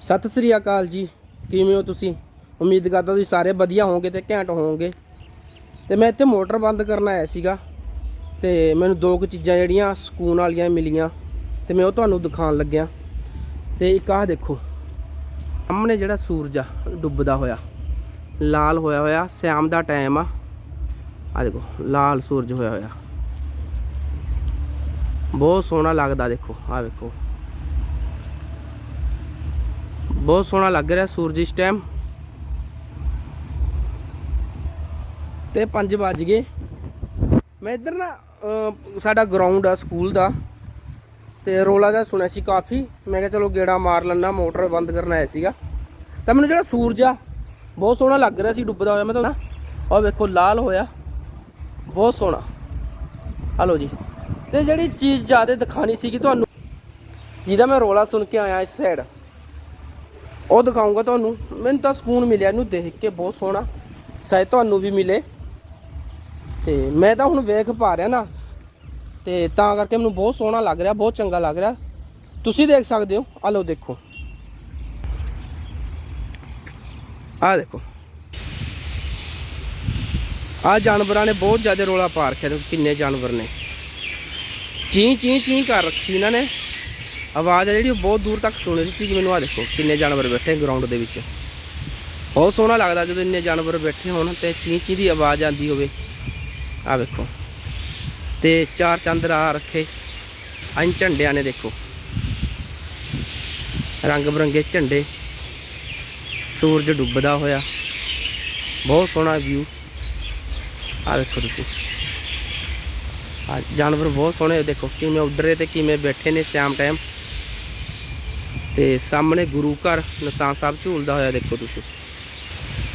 ਸਤਿ ਸ੍ਰੀ ਅਕਾਲ ਜੀ। ਕਿਵੇਂ ਹੋ ਤੁਸੀਂ? ਉਮੀਦ ਕਰਦਾ ਤੁਸੀਂ ਸਾਰੇ ਵਧੀਆ ਹੋਵੋਗੇ ਤੇ ਘੈਂਟ ਹੋਵੋਗੇ। ਤੇ ਮੈਂ ਇੱਥੇ ਮੋਟਰ ਬੰਦ ਕਰਨ ਆਇਆ ਸੀਗਾ। ਤੇ ਮੈਨੂੰ ਦੋ ਕੁ ਚੀਜ਼ਾਂ ਜਿਹੜੀਆਂ ਸਕੂਨ ਵਾਲੀਆਂ ਮਿਲੀਆਂ ਤੇ ਮੈਂ ਉਹ ਤੁਹਾਨੂੰ ਦਿਖਾਉਣ ਲੱਗਿਆ। ਤੇ ਇੱਕ ਆਹ ਦੇਖੋ। ਸਾਹਮਣੇ ਜਿਹੜਾ ਸੂਰਜ ਆ, ਡੁੱਬਦਾ ਹੋਇਆ। ਲਾਲ ਹੋਇਆ ਹੋਇਆ, ਸ਼ਾਮ ਦਾ ਟਾਈਮ ਆ। ਆ ਦੇਖੋ, ਲਾਲ ਸੂਰਜ ਹੋਇਆ ਹੋਇਆ। ਬਹੁਤ ਸੋਹਣਾ ਲੱਗਦਾ ਦੇਖੋ ਆ ਵੇਖੋ। ਬਹੁਤ ਸੋਹਣਾ ਲੱਗ ਰਿਹਾ ਸੂਰਜ ਇਸ ਟਾਈਮ ਤੇ 5 ਵੱਜ ਗਏ। ਮੈਂ ਇੱਧਰ ਨਾ ਸਾਡਾ ਗਰਾਊਂਡ ਆ ਸਕੂਲ ਦਾ। ਤੇ ਰੋਲਾ ਜਿਹਾ ਸੁਣਿਆ ਸੀ ਕਾਫੀ। ਮੈਂ ਕਿਹਾ ਚਲੋ ਗੇੜਾ ਮਾਰ ਲੈਣਾ ਮੋਟਰ ਬੰਦ ਕਰਨ ਆਇਆ ਸੀਗਾ। ਤਾਂ ਮੈਨੂੰ ਜਿਹੜਾ ਸੂਰਜ ਆ, ਬਹੁਤ ਸੋਹਣਾ ਲੱਗ ਰਿਹਾ ਸੀ, ਡੁੱਬਦਾ ਹੋਇਆ। ਮੈਂ ਤਾਂ ਉਹ ਵੇਖੋ, ਲਾਲ ਹੋਇਆ। ਬਹੁਤ ਸੋਹਣਾ। ਹਲੋ ਜੀ। ਤੇ ਜਿਹੜੀ ਚੀਜ਼ ਜ਼ਿਆਦਾ ਦਿਖਾਣੀ ਸੀਗੀ ਤੁਹਾਨੂੰ, ਜਿਹਦਾ ਮੈਂ ਰੋਲਾ ਸੁਣ ਕੇ ਆਇਆ ਇਸ ਸਾਈਡ ਉਹ ਦਿਖਾਉਂਗਾ ਤੁਹਾਨੂੰ। ਮੈਨੂੰ ਤਾਂ ਸਕੂਨ ਮਿਲਿਆ ਇਹਨੂੰ ਦੇਖ ਕੇ, ਬਹੁਤ ਸੋਹਣਾ। ਸ਼ਾਇਦ ਤੁਹਾਨੂੰ ਵੀ ਮਿਲੇ। ਤੇ ਮੈਂ ਤਾਂ ਹੁਣ ਵੇਖ ਪਾ ਰਿਹਾ ਨਾ। ਤੇ ਤਾਂ ਕਰਕੇ ਮੈਨੂੰ ਬਹੁਤ ਸੋਹਣਾ ਲੱਗ ਰਿਹਾ, ਬਹੁਤ ਚੰਗਾ ਲੱਗ ਰਿਹਾ। ਤੁਸੀਂ ਦੇਖ ਸਕਦੇ ਹੋ। ਆ ਲਓ ਦੇਖੋ। ਆ ਦੇਖੋ। ਆ ਜਾਨਵਰਾਂ ਨੇ ਬਹੁਤ ਜ਼ਿਆਦਾ ਰੋਲਾ ਪਾ ਰੱਖਿਆ, ਕਿੰਨੇ ਜਾਨਵਰ ਨੇ। ਚੀਂ ਚੀਂ ਚੀਂ ਕਰ ਰੱਖੀ ਇਹਨਾਂ ਨੇ। ਆਵਾਜ਼ ਆ ਜਿਹੜੀ ਉਹ ਬਹੁਤ ਦੂਰ ਤੱਕ ਸੁਣ ਰਹੀ ਸੀ ਕਿ ਮੈਨੂੰ ਆ ਦੇਖੋ, ਕਿੰਨੇ ਜਾਨਵਰ ਬੈਠੇ ਗਰਾਊਂਡ ਦੇ ਵਿੱਚ। ਬਹੁਤ ਸੋਹਣਾ ਲੱਗਦਾ ਜਦੋਂ ਇੰਨੇ ਜਾਨਵਰ ਬੈਠੇ ਹੋਣ ਤੇ ਚੀਂ ਚੀਂ ਦੀ ਆਵਾਜ਼ ਆਉਂਦੀ ਹੋਵੇ। ਆ ਵੇਖੋ। ਤੇ ਚਾਰ ਚੰਦ ਆ ਰੱਖੇ। ਆਂ ਝੰਡਿਆਂ ਨੇ ਦੇਖੋ। ਰੰਗ ਬਰੰਗੇ ਝੰਡੇ। ਸੂਰਜ ਡੁੱਬਦਾ ਹੋਇਆ। ਬਹੁਤ ਸੋਹਣਾ ਵਿਊ ਆ ਦੇਖੋ ਤੁਸੀਂ। ਆ ਜਾਨਵਰ ਬਹੁਤ ਸੋਹਣੇ ਦੇਖੋ ਕਿਵੇਂ ਉੱਡ ਰਹੇ ਤੇ ਕਿਵੇਂ ਬੈਠੇ ਨੇ ਸ਼ਾਮ ਟਾਈਮ ਤੇ ਸਾਹਮਣੇ ਗੁਰੂ ਘਰ, ਨਿਸ਼ਾਨ ਸਾਹਿਬ ਝੂਲਦਾ ਹੋਇਆ ਦੇਖੋ ਤੁਸੀਂ।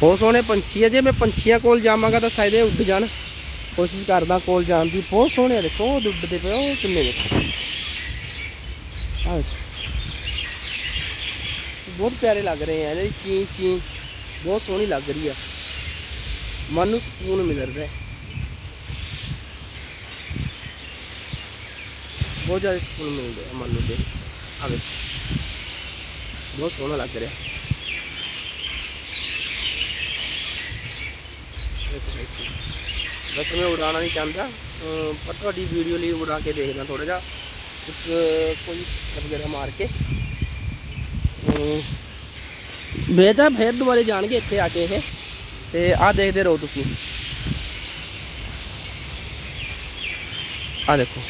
ਬਹੁਤ ਸੋਹਣੇ ਪੰਛੀ ਆ, ਜੇ ਮੈਂ ਪੰਛੀਆਂ ਕੋਲ ਜਾਵਾਂਗਾ ਤਾਂ ਸ਼ਾਇਦ ਇਹ ਉੱਡ ਜਾਣ। ਕੋਸ਼ਿਸ਼ ਕਰਦਾ ਕੋਲ ਜਾਣ ਦੀ, ਬਹੁਤ ਸੋਹਣੇ ਆ ਦੇਖੋ, ਉਹ ਉੱਡਦੇ ਪਏ, ਉਹ ਕਿੰਨੇ ਦੇਖੋ ਬਹੁਤ ਪਿਆਰੇ ਲੱਗ ਰਹੇ ਆ, ਇਹਦੀ ਚੀਂ ਚੀਂ, ਬਹੁਤ ਸੋਹਣੀ ਲੱਗ ਰਹੀ ਆ। ਮਨ ਨੂੰ ਸਕੂਨ ਮਿਲ ਰਿਹਾ ਬਹੁਤ ਜ਼ਿਆਦਾ ਸਕੂਨ ਮਿਲ ਰਿਹਾ ਮਨ ਨੂੰ ਦੇ ਆਵੇ ਬਹੁਤ ਸੋਹਣਾ ਲੱਗ ਰਿਹਾ। ਦੇਖੋ ਦੇਖੋ। ਵੈਸੇ ਮੈਂ ਉਡਾਉਣਾ ਨਹੀਂ ਚਾਹੁੰਦਾ ਪਰ ਤੁਹਾਡੀ ਵੀਡੀਓ ਲਈ ਉਡਾ ਕੇ ਦੇਖਦਾ ਥੋੜਾ ਜਿਹਾ। ਇੱਕ ਕੋਈ ਵਗੈਰਾ ਮਾਰ ਕੇ। ਅਮ ਮੈਂ ਤਾਂ ਫੇਰ ਦੁਬਾਰੇ ਜਾਣਗੇ ਇੱਥੇ ਆ ਕੇ ਇਹ। ਤੇ ਆਹ ਦੇਖਦੇ ਰਹੋ ਤੁਸੀਂ। ਆ ਦੇਖੋ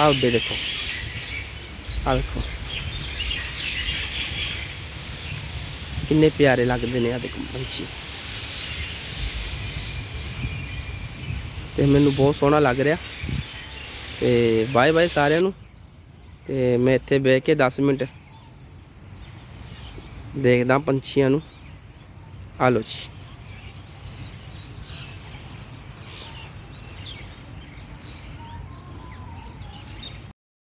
ਆ ਉੱਡੇ ਦੇਖੋ। ਆ ਦੇਖੋ। ਕਿੰਨੇ ਪਿਆਰੇ ਲੱਗਦੇ ਨੇ ਆ ਦੇਖੋ ਪੰਛੀ ਤੇ ਮੈਨੂੰ ਬਹੁਤ ਸੋਹਣਾ ਲੱਗ ਰਿਹਾ। ਤੇ ਬਾਏ ਬਾਏ ਸਾਰਿਆਂ ਨੂੰ। ਤੇ ਮੈਂ ਇੱਥੇ ਬਹਿ ਕੇ 10 ਮਿੰਟ ਦੇਖਦਾ ਪੰਛੀਆਂ ਨੂੰ। ਆ ਲਓ ਜੀ।